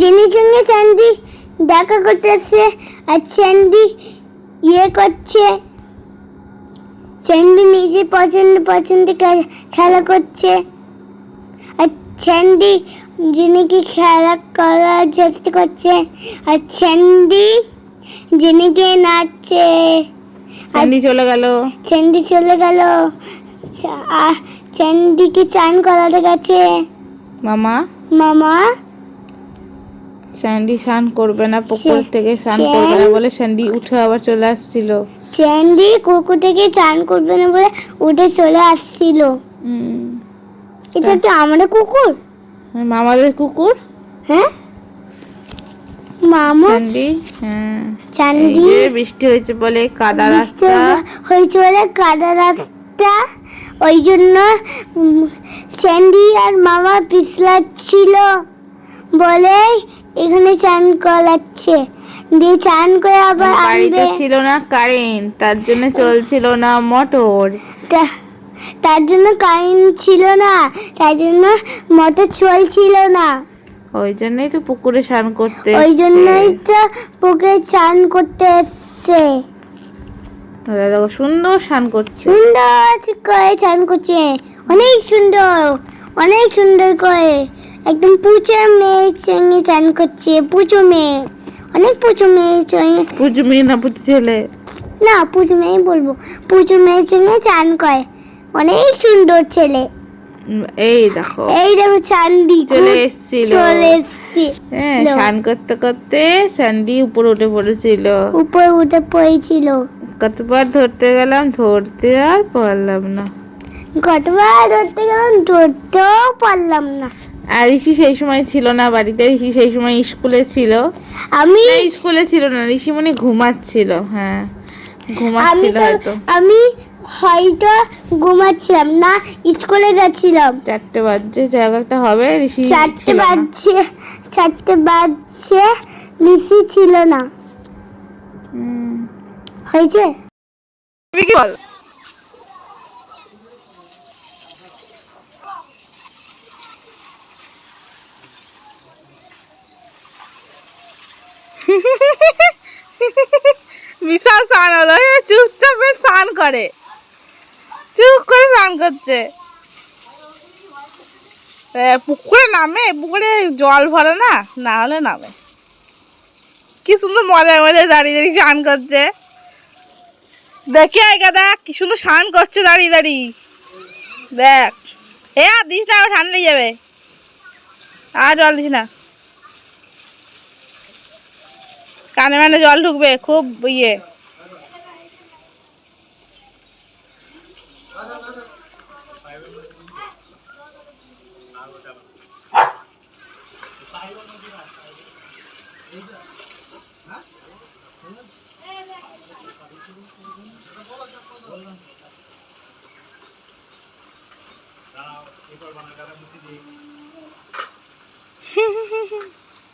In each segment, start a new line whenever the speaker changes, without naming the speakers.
জেনির সঙ্গে স্যান্ডি দেখা করতেছে আর স্যান্ডি ইয়ে করছে। স্যান্ডি নিজে পছন্দ পছন্দ খেলা করছে। আর স্যান্ডি জিনিকে খেলা করার চেষ্টা করছে। আর স্যান্ডি জিনিকে নাচছে।
স্যান্ডি চলে গেল।
স্যান্ডি চলে গেল। স্যান্ডিকে চান করাতে গেছে।
মামা?
মামা?
স্যান্ডি স্নান করবে না পুকুর থেকে স্নান করবে না বলে স্যান্ডি উঠে আবার চলে আসছিল।
স্যান্ডি কুকুর থেকে চান করবে না বলে উঠে চলে আসছিল। এটা কি আমাদের কুকুর?
মামাদের কুকুর?
হ্যাঁ? মামা
স্যান্ডি হ্যাঁ। যে বৃষ্টি হয়েছে বলে কাদা রাস্তা।
হয়েছে বলে কাদা রাস্তা। ওই জন্য স্যান্ডি আর মামা পিছলাচ্ছিল বলে এখানে চান করাচ্ছে। দিয়ে চান করে আবার
বাড়িতে ছিল না কারেন্ট তার জন্য চলছিল না মোটর।
তার জন্য কারেন্ট ছিল না তার জন্য মোটর চলছিল না।
ওই জন্যই তো পুকুরে স্নান করতে
ওই জন্যই তো পুকুরে চান করতে এসছে।
দাদা দেখো সুন্দর স্নান করছে।
সুন্দর করে চান করছে। অনেক সুন্দর অনেক সুন্দর করে। একদম পুচো মেয়ে সঙ্গে চান করছে পুচো মেয়ে। অনেক পুচো মেয়ে সঙ্গে
পুজো মেয়ে না পুজো ছেলে?
না পুচো মেয়ে বলব। পুচো মেয়ের সঙ্গে চান করে। অনেক সুন্দর ছেলে।
এই দেখো।
এই দেখো চান্দি
চলে এসেছিল।
চলে এসছে
হ্যাঁ। স্নান করতে করতে স্যান্ডি উপরে উঠে পড়েছিল।
উপর উঠে পড়েছিল।
কতবার ধরতে গেলাম ধরতে আর পারলাম না।
কতবার ধরতে গেলাম ধরতেও পারলাম না।
আর ঋষি সেই সময় ছিল না বাড়িতে ঋষি সেই সময় স্কুলে ছিল।
আমি
স্কুলে ছিল না ঋষি মনে ঘুমাচ্ছিল হ্যাঁ। ঘুমাচ্ছিল হয়তো।
আমি হয়তো ঘুমাচ্ছিলাম না স্কুলে গেছিলাম।
চারটে বাজছে জায়গাটা হবে ঋষি
চারটে বাজছে চারটে বাজছে ঋষি ছিল না।
হুম।
হয়েছে?
তুমি কি বল? বিশাল স্নান হলো। চুপচাপ স্নান করে। চুপ করে স্নান করছে। পুকুরে নামে? পুকুরে জল ভরে না? না হলে নামে। কি সুন্দর মজায় মজায় দাঁড়িয়ে দাঁড়িয়ে স্নান করছে। দেখি আয় গাদা, কি সুন্দর স্নান করছে দাঁড়িয়ে দাঁড়িয়ে। দেখ। এ আর দিস না ঠান্ডা যাবে। আর জল দিস না। কানে মানে জল ঢুকবে খুব ইয়ে তো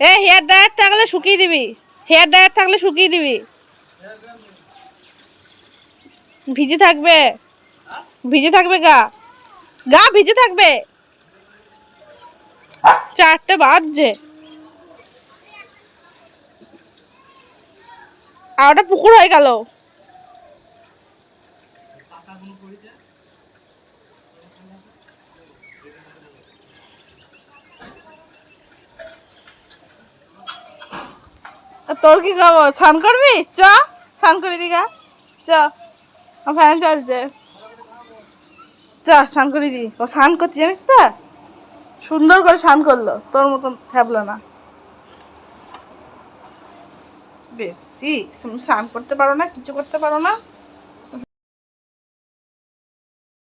এ হেয়ার ড্রায়ার থাকলে শুকিয়ে দিবি। হেয়ার ড্রায়ার থাকলে শুকিয়ে দিবি। ভিজে থাকবে। ভিজে থাকবে গা। গা ভিজে থাকবে। চারটে বাজছে। আর ওটা পুকুর হয়ে গেল। তোর কি খবর? স্নান করবি? চ, স্নান করে দিগা। চ ফ্যান চলছে। চ, স্নান করে দি। ও স্নান করছি, জানিস তো? সুন্দর করে স্নান করল। তোর মতন ফ্যাবলো না। বেশি স্নান করতে পারো না, কিছু করতে পারো না।